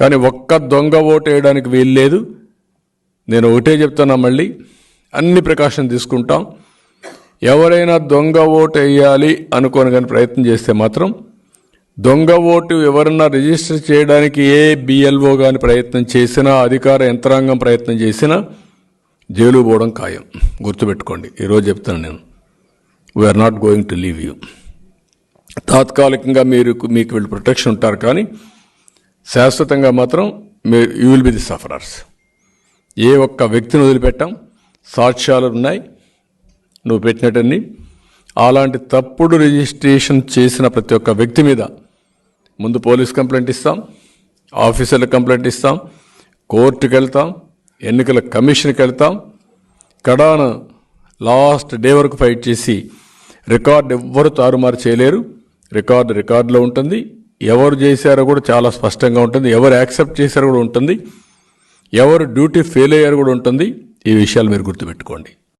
కానీ ఒక్క దొంగ ఓటు వేయడానికి వీల్లేదు. నేను ఒకటే చెప్తున్నా మళ్ళీ అన్ని ప్రకాశం తీసుకుంటాం. ఎవరైనా దొంగ ఓటు వేయాలి అనుకోని కానీ ప్రయత్నం చేస్తే మాత్రం దొంగ ఓటు ఎవరన్నా రిజిస్టర్ చేయడానికి ఏ బిఎల్ఓ కానీ ప్రయత్నం చేసినా అధికార యంత్రాంగం ప్రయత్నం చేసినా జైలు పోవడం ఖాయం. గుర్తుపెట్టుకోండి ఈరోజు చెప్తాను నేను. We're not going to leave you తాత్కాలికంగా మీరు మీకు వీళ్ళు ప్రొటెక్షన్ ఉంటారు కానీ శాశ్వతంగా మాత్రం మీరు you will be the sufferers ఏ ఒక్క వ్యక్తిని వదిలిపెట్టాం. సాక్ష్యాలు ఉన్నాయి. నువ్వు పెట్టినట్టన్ని. అలాంటి తప్పుడు రిజిస్ట్రేషన్ చేసిన ప్రతి ఒక్క వ్యక్తి మీద ముందు పోలీస్ కంప్లైంట్ ఇస్తాం. ఆఫీసర్లకు కంప్లైంట్ ఇస్తాం. కోర్టుకు వెళ్తాం. ఎన్నికల కమిషన్కి వెళ్తాం. కడాన లాస్ట్ డే వరకు ఫైట్ చేసి రికార్డు ఎవ్వరు తారుమారు చేయలేరు. రికార్డు రికార్డులో ఉంటుంది. ఎవరు చేశారో కూడా చాలా స్పష్టంగా ఉంటుంది. ఎవరు యాక్సెప్ట్ చేశారో కూడా ఉంటుంది. ఎవరు డ్యూటీ ఫెయిల్ అయ్యారు కూడా ఉంటుంది. ఈ విషయాలు మీరు గుర్తుపెట్టుకోండి.